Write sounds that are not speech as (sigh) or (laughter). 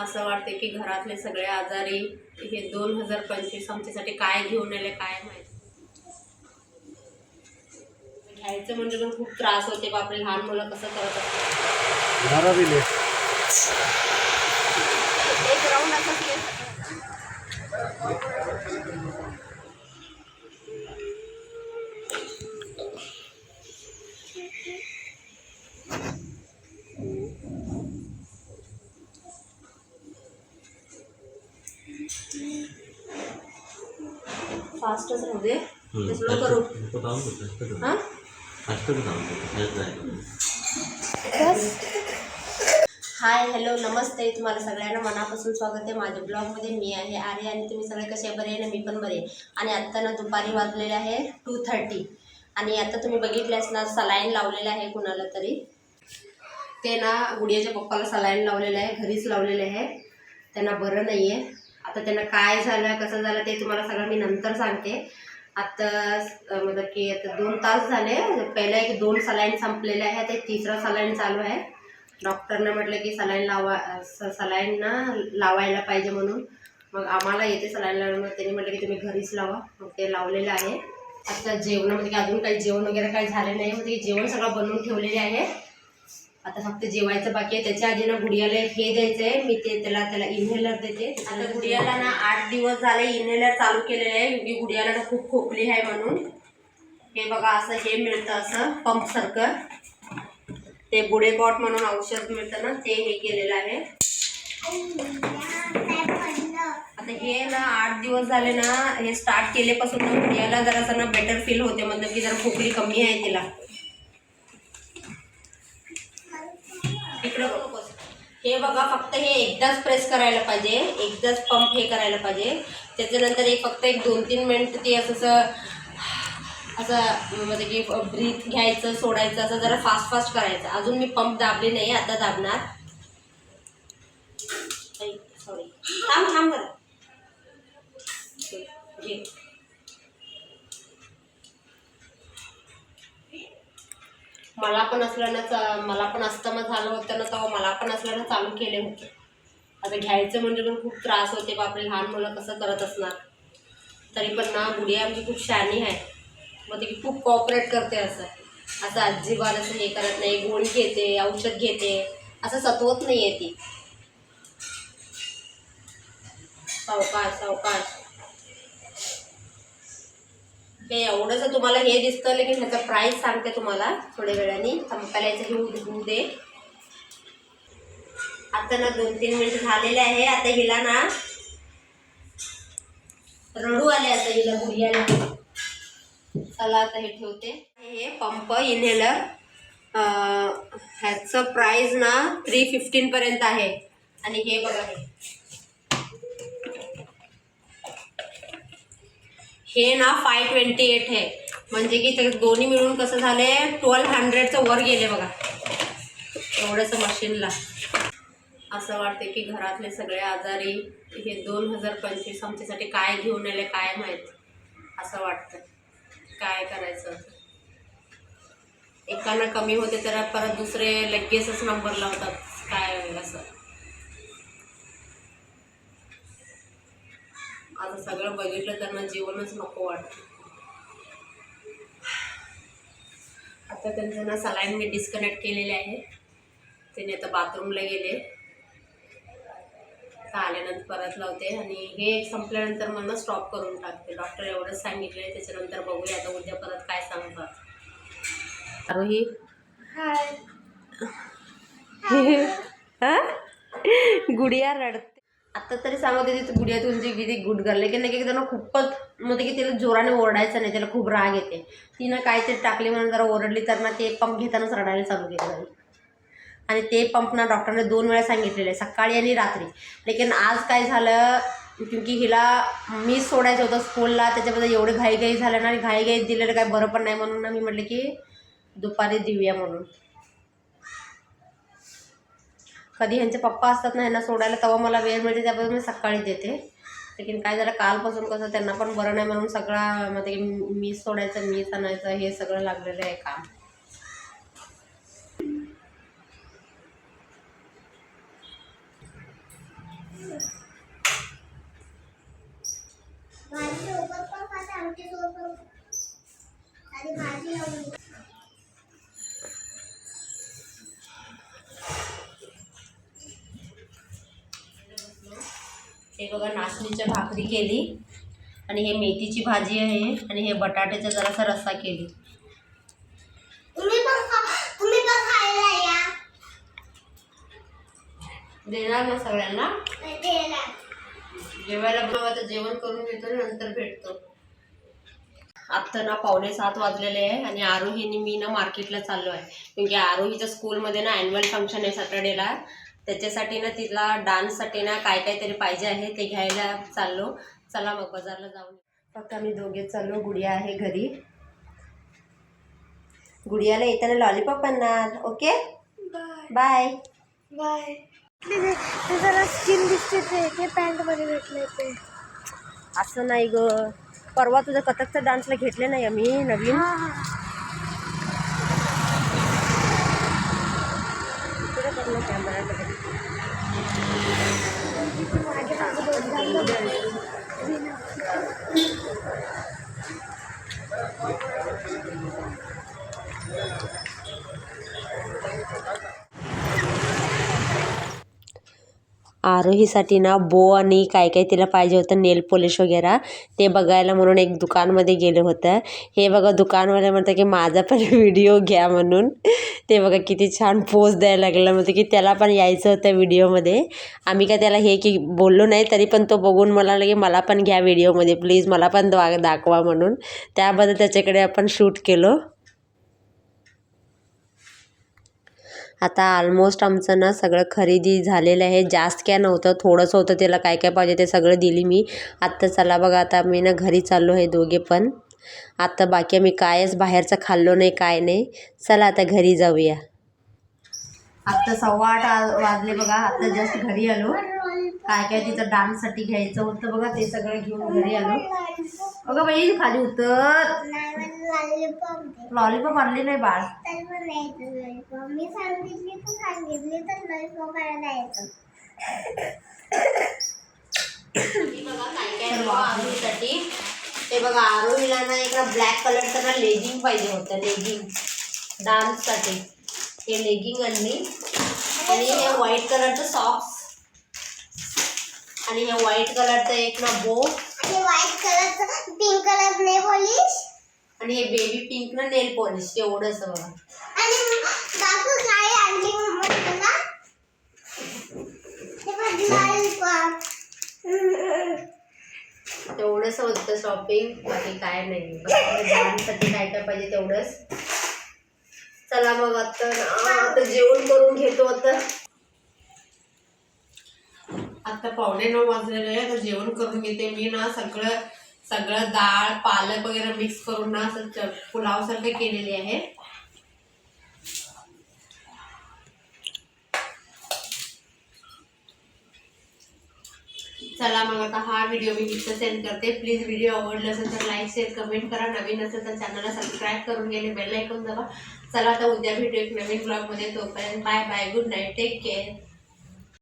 असं वाटते की घरातले सगळे आजारी हे दोन हजार पंचवीस आमच्यासाठी काय घेऊन आले काय माहिती. घ्यायचं म्हणजे पण खूप त्रास होते बापरे लहान मुलं कसं करत असतात घरा दिले एक राऊंड असं केलं. फास्टच राहू दे ते स्लो करू. हां? हाय हॅलो नमस्ते. तुम्हाला सगळ्यांना मनापासून स्वागत आहे. माझ्या ब्लॉगमध्ये मी आहे आर्य आणि तुम्ही सगळे कसे बरे आहे ना? मी पण बरे. आणि आत्ता ना दुपारी वाजलेले आहे टू थर्टी आणि आता तुम्ही बघितले असणार सलाईन लावलेलं आहे कुणाला तरी. ते ना गुडियाच्या पप्पाला सलाईन लावलेलं आहे घरीच लावलेले आहे. त्यांना बरं नाही आहे आता त्यांना काय झालं कसं झालं ते तुम्हाला सगळं मी नंतर सांगते. आता मतलब की आता दोन तास झाले. पहिला एक दोन सलाईन संपलेले आहे ते तिसरा सलाईन चालू आहे. डॉक्टरनं म्हटलं की सलाईन लावा स- सलाईन ना लावायला पाहिजे म्हणून. मग आम्हाला येते सलाईन लावून मग त्यांनी म्हटलं की तुम्ही घरीच लावा. मग ते लावलेलं आहे. आता जेवणामध्ये म्हणजे की अजून काही जेवण वगैरे काही झाले नाही. म्हणजे मग ते जेवण सगळं बनवून ठेवलेले आहे. आता फक्त जेवायचं बाकी आहे. त्याच्या आधी ना गुडियाला हे द्यायचं आहे मी ते त्याला त्याला इन्हेलर देते. आता गुडियाला ना आठ दिवस झाले इन्हेलर चालू केलेले आहे. मी गुडियाला ना खूप खोकली आहे म्हणून. हे बघा असं हे मिळतं असं. पंप सर्कल ते बुडे बॉट म्हणून औषध मिळतं ना ते हे केलेलं आहे. आता हे ना आठ दिवस झाले ना हे स्टार्ट केल्यापासून ना गुडियाला जरा ना बेटर फील होते. मतलब की जरा खोकली कमी आहे तिला. हे बघा फक्त हे एकदाच प्रेस करायला पाहिजे. एकदाच पंप हे करायला पाहिजे. त्याच्यानंतर एक फक्त एक दोन तीन मिनिट ते असं असं असं म्हणजे की ब्रीथ घ्यायचं सोडायचं असं जरा फास्ट फास्ट करायचं. अजून मी पंप दाबले नाही आता दाबणार. सॉरी थांब थांब जरा. घे. मला पण असल्यानं च- मला पण अस्तमा झालं होतं ना तेव्हा मला पण असल्यानं चालू केले होते. आता घ्यायचं म्हणजे पण खूप त्रास होते बापरे लहान मुलं कसं करत असणार? तरी पण ना गुडिया आमची खूप शहाणी आहे. मग ती खूप कॉपरेट करते असं. असं अजिबात असं हे करत नाही गोळी घेते औषध घेते. असं सतवत नाही आहे ती. सावकाश सावकाश. हे एवढंच तुम्हाला हे दिसतं लेकिन ह्याचा प्राईस सांगते तुम्हाला थोड्या वेळाने. संपायला याचं हे होऊ दे. आता ना दोन तीन मिनिट झालेले आहे. आता हिला ना रडू आले आता हिला गुडियाला चला आता हे ठेवते. हे पंप इनहेलर ह्याचं प्राईस ना थ्री फिफ्टीनपर्यंत आहे. आणि हे बघा हे. हे ना फाय ट्वेंटी एट आहे. म्हणजे की ते दोन्ही मिळून कसं झाले ट्वेल्व हंड्रेडचं वर गेले बघा. एवढंसं मशीनला असं वाटते की घरातले सगळे आजारी हे दोन हजार पंचवीस आमच्यासाठी काय घेऊन आले काय माहीत? असं वाटतं काय करायचं? एकांना कमी होते तर परत दुसरे लगेचच नंबर लावतात. काय असं? आता सगळं बघितलं त्यांना जीवनच नको वाटतं. आता त्यांचं ना सलाईन मी डिस्कनेक्ट केलेले आहे. त्याने आता बाथरूमला गेले. आता आल्यानंतर परत लावते आणि हे संपल्यानंतर ना स्टॉप करून टाकते. डॉक्टर एवढंच सांगितलं त्याच्यानंतर बघूया आता उद्या परत काय सांगतात. आरोही? (laughs) गुडिया रडते. आता तरी सांगत होती गुडिया तुमची किती गुड गर्ल की नाही की त्यांना खूपच म्हणजे की तिला जोराने ओरडायचं नाही त्याला खूप राग येते. तिनं काहीतरी टाकली म्हणून जरा ओरडली तर ना ते पंप घेतानाच रडायला चालू केलं. आणि ते पंप ना डॉक्टरने दोन वेळा सांगितलेले सकाळी आणि रात्री. लेकिन आज काय झालं क्योंकि हिला मी सोडायचं होतं स्कूलला त्याच्याबद्दल एवढे घाईघाई झालं ना आणि घाईघाईत दिलेलं काय बरं पण नाही म्हणून ना मी म्हटलं की दुपारी देऊया म्हणून. कधी ह्यांचे पप्पा असतात ना ह्यांना सोडायला तेव्हा मला वेळ मिळते त्याबद्दल मी सकाळी देते. लेकिन काय झालं कालपासून कसं त्यांना पण बरं नाही म्हणून सगळा म्हणजे मी सोडायचं मीच आणायचं हे सगळं लागलेलं आहे काम. हे बघा नाचणीच्या भाकरी केली. आणि हे मेथीची भाजी आहे. आणि हे बटाट्याचा जरासा रस्सा केली. देणार ना सगळ्यांना. जेवायला बनवा तर जेवण करून घेतो नंतर भेटतो. आत्ता ना पावणे सात वाजलेले आहे आणि आरोहीने मी ना मार्केटला चाललो आहे कारण की आरोहीच्या स्कूलमध्ये ना ॲन्युअल फंक्शन आहे सॅटर्डेला त्याच्यासाठी ना तिला डान्ससाठी ना काय काय तरी पाहिजे आहे ते घ्यायला चाललो. चला मग बाजारला जाऊन. फक्त आम्ही दोघे चाललो गुडिया आहे घरी. गुडियाला येताना लॉलीपॉप आणणार ओके बाय बाय ते जरा स्किन दिसते ते ते पॅन्टमध्ये भेटले ते. असं नाही ग. परवा तुझ्या कथकच्या डान्सला घेतले नाही आम्ही नवीन? इकडे बघ ना आरोहीसाठी ना बो आणि काय काय तिला पाहिजे होतं नेल पॉलिश वगैरे ते बघायला म्हणून एक दुकानमध्ये गेलं होतं. हे बघा दुकानवाले म्हणतं की माझा पण (laughs) व्हिडिओ घ्या म्हणून. ते बघा किती छान पोज द्यायला लागला. म्हणतं की त्याला पण यायचं होतं व्हिडिओमध्ये. आम्ही काय त्याला हे की बोललो नाही तरी पण तो बघून मला लगे मला पण घ्या व्हिडिओमध्ये प्लीज मला पण दा दाखवा म्हणून. त्याबद्दल त्याच्याकडे आपण शूट केलं. आता ऑलमोस्ट आमचं ना सगळं खरेदी झालेलं आहे. जास्त काय नव्हतं. थोडंसं होतं त्याला काय काय पाहिजे ते सगळं दिली मी. आत्ता चला बघा आता मी ना घरी चाललो आहे दोघे पण. आत्ता बाकी आम्ही कायच बाहेरचं खाल्लो नाही काय नाही. चला आता घरी जाऊया. आत्ता सव्वा आठ वाजले बघा. आत्ता जस्ट घरी आलो. काय काय तिचं डान्ससाठी घ्यायचं होतं बघा ते सगळं घेऊन घरी आलो. बघा बाई खाली उतर. लॉलीपॉप आणली नाही बाळ? मी सांगितली तर सांगितली तर लॉलीपॉप आणायला आरोहीसाठी ते बघा आरोहीला ना एक ब्लॅक कलरचं ना लेगिंग पाहिजे होतं लेगिंग डान्ससाठी हे लेगिंग आणली. आणि हे व्हाईट कलरचं सॉक्स आणि हे व्हाईट कलरचं एक ना बो आणि व्हाईट कलरचं पिंक कलर ने पॉलिश आणि हे बेबी पिंक ना नेल पॉलिश एवढंच बघा तेवढंच होतं शॉपिंग बाकी काय नाही. डान्ससाठी काय काय पाहिजे तेवढंच. चला मग आता आता जेवण करून घेतो आता. आता पावणे नऊ वाजलेले आहे तर जेवण करून घेते मी ना सगळं सगळं डाळ पालक वगैरे मिक्स करून ना असं च- पुलावसारखं केलेले आहे. चला मग आता हा व्हिडिओ मी इथं सेंड करते. प्लीज व्हिडिओ आवडला असेल तर लाईक शेअर कमेंट करा. नवीन असेल तर चॅनलला सबस्क्राईब करून गेले बेल ऐकून दाबा. चला आता उद्या भेटू एक नवीन ब्लॉगमध्ये तोपर्यंत bye bye good night take care